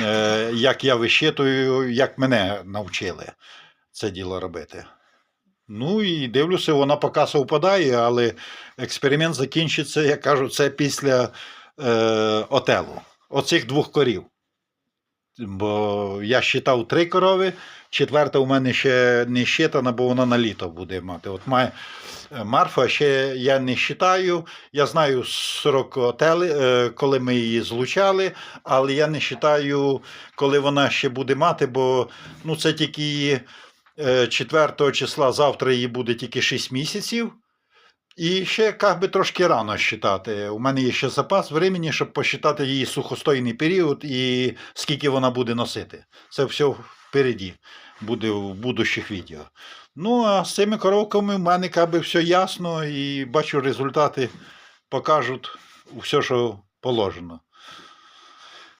е, як я вищитую, як мене навчили це діло робити. Ну і дивлюся, вона поки совпадає, але експеримент закінчиться, як кажу, це після е, отелу. Оцих двох корів. Бо я щитав три корови, четверта у мене ще не щитана, бо вона на літо буде мати. От має Марфа ще я не щитаю. Я знаю 40 отели, е, коли ми її злучали, але я не щитаю, коли вона ще буде мати, бо ну, це тільки її, е, 4 числа, завтра їй буде тільки 6 місяців. І ще як би трошки рано считати. У мене є ще запас времени, щоб посчитати її сухостойний період і скільки вона буде носити. Це все впереді буде в будущих відео. Ну, а з цими коровками в мене би все ясно і бачу, результати покажуть все, що положено.